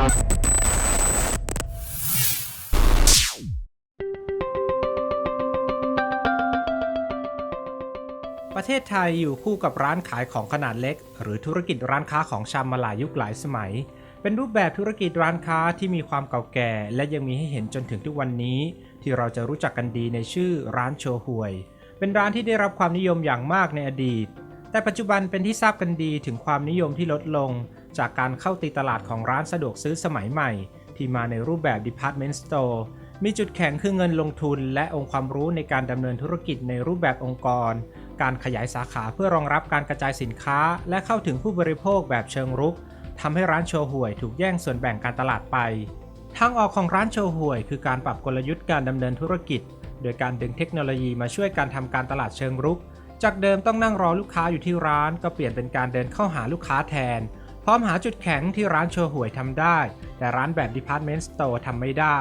ประเทศไทยอยู่คู่กับร้านขายของขนาดเล็ก หรือธุรกิจร้านค้าของชำมาหลายยุคหลายสมัย เป็นรูปแบบธุรกิจร้านค้าที่มีความเก่าแก่ และยังมีให้เห็นจนถึงทุกวันนี้ ที่เราจะรู้จักกันดีในชื่อร้านโชห่วย เป็นร้านที่ได้รับความนิยมอย่างมากในอดีต แต่ปัจจุบันเป็นที่ทราบกันดีถึงความนิยมที่ลดลง จากการเข้าตีตลาดของร้านสะดวกซื้อสมัยใหม่ ที่มาในรูปแบบ Department Store มีจุดแข็งคือเงินลงทุน และองค์ความรู้ในการดำเนินธุรกิจในรูปแบบองค์กร การขยายสาขาเพื่อรองรับการกระจายสินค้า และเข้าถึงผู้บริโภคแบบเชิงรุกทำให้ร้านโชห่วยถูกแย่งส่วนแบ่งการตลาดไปทางออกของร้านโชห่วย คือการปรับกลยุทธ์การดำเนินธุรกิจ โดยการดึงเทคโนโลยีมาช่วยการทำการตลาดเชิงรุก จากเดิมต้องนั่งรอลูกค้าอยู่ที่ร้าน ก็เปลี่ยนเป็นการเดินเข้าหาลูกค้าแทน พร้อมหาจุดแข็งที่ร้านโชห่วยทำได้ แต่ร้านแบบ Department Store ทำไม่ได้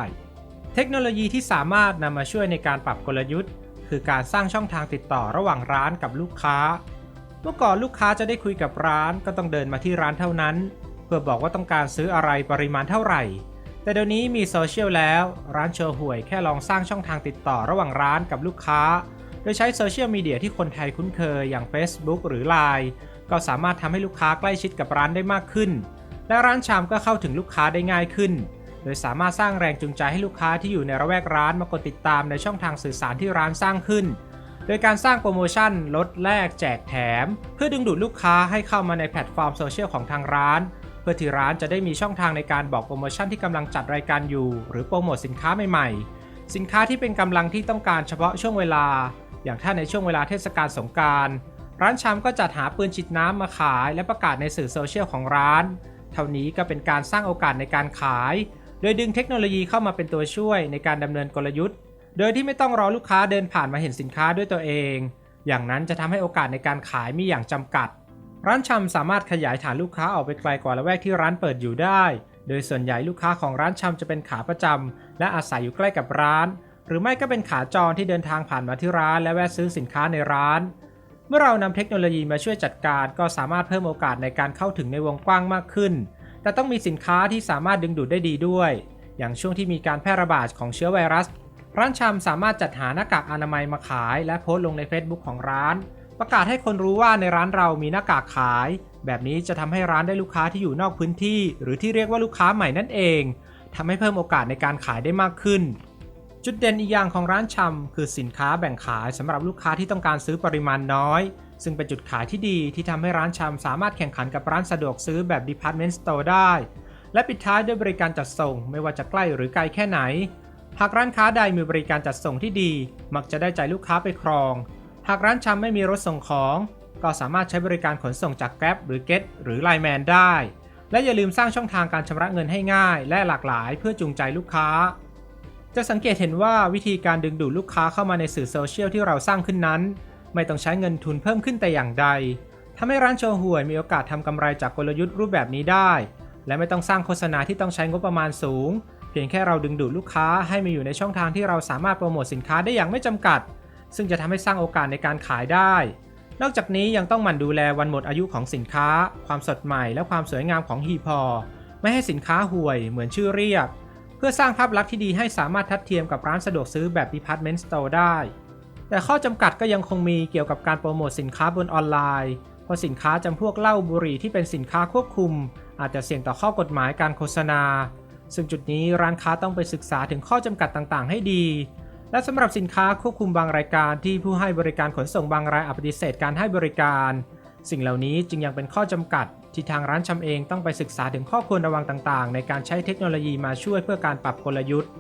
เทคโนโลยีที่สามารถนำมาช่วยในการปรับกลยุทธ์ คือการสร้างช่องทางติดต่อระหว่างร้านกับลูกค้า เมื่อก่อนลูกค้าจะได้คุยกับร้านก็ต้องเดินมาที่ร้านเท่านั้น เพื่อบอกว่าต้องการซื้ออะไรปริมาณเท่าไหร่ แต่เดี๋ยวนี้มีโซเชียลแล้ว ร้านโชห่วยแค่ลองสร้างช่องทางติดต่อระหว่างร้านกับลูกค้า โดยใช้โซเชียลมีเดียที่คนไทยคุ้นเคยอย่าง Facebook หรือ Line ก็สามารถทำให้ลูกค้าใกล้ชิดกับร้านได้มากขึ้น และร้านชามก็เข้าถึงลูกค้าได้ง่ายขึ้น โดยสามารถสร้างแรงจูงใจให้ลูกค้าที่อยู่ในระแวกร้านมากดติดตามในช่องทางสื่อสารที่ร้านสร้างขึ้น โดยการสร้างโปรโมชั่นลดแลกแจกแถม เพื่อดึงดูดลูกค้าให้เข้ามาในแพลตฟอร์มโซเชียลของทางร้าน เพื่อที่ร้านจะได้มีช่องทางในการบอกโปรโมชั่นที่กำลังจัดรายการอยู่ หรือโปรโมทสินค้าใหม่ๆ สินค้าที่เป็นกำลังที่ต้องการเฉพาะช่วงเวลา อย่างถ้าในช่วงเวลาเทศกาลสงการร้านชำก็จัดหาปืนฉีดน้ำมาขาย และประกาศในสื่อโซเชียลของร้าน เท่านี้ก็เป็นการสร้างโอกาสในการขาย โดยดึงเทคโนโลยีเข้ามาเป็นตัวช่วยในการดำเนินกลยุทธ์ โดยที่ไม่ต้องรอลูกค้าเดินผ่านมาเห็นสินค้าด้วยตัวเอง อย่างนั้นจะทำให้โอกาสในการขายมีอย่างจำกัด ร้านชำสามารถขยายฐานลูกค้าออกไปไกลกว่าละแวกที่ร้านเปิดอยู่ได้ โดยส่วนใหญ่ลูกค้าของร้านชำจะเป็นขาประจำและอาศัยอยู่ใกล้กับร้าน หรือไม่ก็เป็นขาจรที่เดินทางผ่านมาที่ร้านและแวะซื้อสินค้าในร้าน เมื่อเรานำเทคโนโลยีมาช่วยจัดการก็สามารถเพิ่มโอกาสในการเข้าถึงในวงกว้างมากขึ้น แต่ต้องมีสินค้าที่สามารถดึงดูดได้ดีด้วย อย่างช่วงที่มีการแพร่ระบาดของเชื้อไวรัส ร้านชำสามารถจัดหาหน้ากากอนามัยมาขาย และโพสต์ลงใน Facebook ของร้าน ประกาศให้คนรู้ว่าในร้านเรามีหน้ากากขาย แบบนี้จะทำให้ร้านได้ลูกค้าที่อยู่นอกพื้นที่ หรือที่เรียกว่าลูกค้าใหม่นั่นเองทำให้เพิ่มโอกาสในการขายได้มากขึ้น จุดเด่นอีกอย่างของร้านชำคือสินค้าแบ่งขายสำหรับลูกค้าที่ต้องการซื้อปริมาณน้อย ซึ่งเป็นจุดขายที่ดีที่ทำให้ร้านชำสามารถแข่งขันกับร้านสะดวกซื้อแบบ Department Store ได้ และปิดท้ายด้วยบริการจัดส่งไม่ว่าจะใกล้หรือไกลแค่ไหน หากร้านค้าใดมีบริการจัดส่งที่ดี มักจะได้ใจลูกค้าไปครอง หากร้านชำไม่มีรถส่งของ ก็สามารถใช้บริการขนส่งจาก Grab หรือ Get หรือ Line Man ได้ และอย่าลืมสร้างช่องทางการชำระเงินให้ง่าย และหลากหลายเพื่อจูงใจลูกค้า จะสังเกตเห็นว่าวิธีการดึงดูดลูกค้าเข้ามาในสื่อโซเชียลที่เราสร้างขึ้นนั้น ไม่ต้องใช้เงินทุนเพิ่มขึ้นแต่อย่างใดทำให้ร้านโชห่วยมีโอกาสทำกำไรจากกลยุทธ์รูปแบบนี้ได้ และไม่ต้องสร้างโฆษณาที่ต้องใช้งบประมาณสูง เพียงแค่เราดึงดูดลูกค้าให้มาอยู่ในช่องทางที่เราสามารถโปรโมทสินค้าได้อย่างไม่จำกัด ซึ่งจะทำให้สร้างโอกาสในการขายได้ นอกจากนี้ยังต้องหมั่นดูแลวันหมดอายุของสินค้า ความสดใหม่ และความสวยงามของฮีพอไม่ให้สินค้าห่วย เหมือนชื่อเรียก เพื่อสร้างภาพลักษณ์ที่ดีให้สามารถทัดเทียมกับร้านสะดวกซื้อแบบ Department Store ได้ แต่ข้อจำกัดก็ยังคงมีเกี่ยวกับการโปรโมทสินค้าบนออนไลน์เพราะสินค้าจำพวกเหล้าบุหรี่ที่เป็นสินค้าควบคุม อาจจะเสี่ยงต่อข้อกฎหมายการโฆษณา ซึ่งจุดนี้ร้านค้าต้องไปศึกษาถึงข้อจำกัดต่างๆ ให้ดี และสำหรับสินค้าควบคุมบางรายการที่ผู้ให้บริการขนส่งบางรายปฏิเสธการให้บริการ สิ่งเหล่านี้จึงยังเป็นข้อจำกัด ที่ทางร้านชำเองต้องไปศึกษาถึงข้อควรระวังต่างๆ ในการใช้เทคโนโลยีมาช่วยเพื่อการปรับกลยุทธ์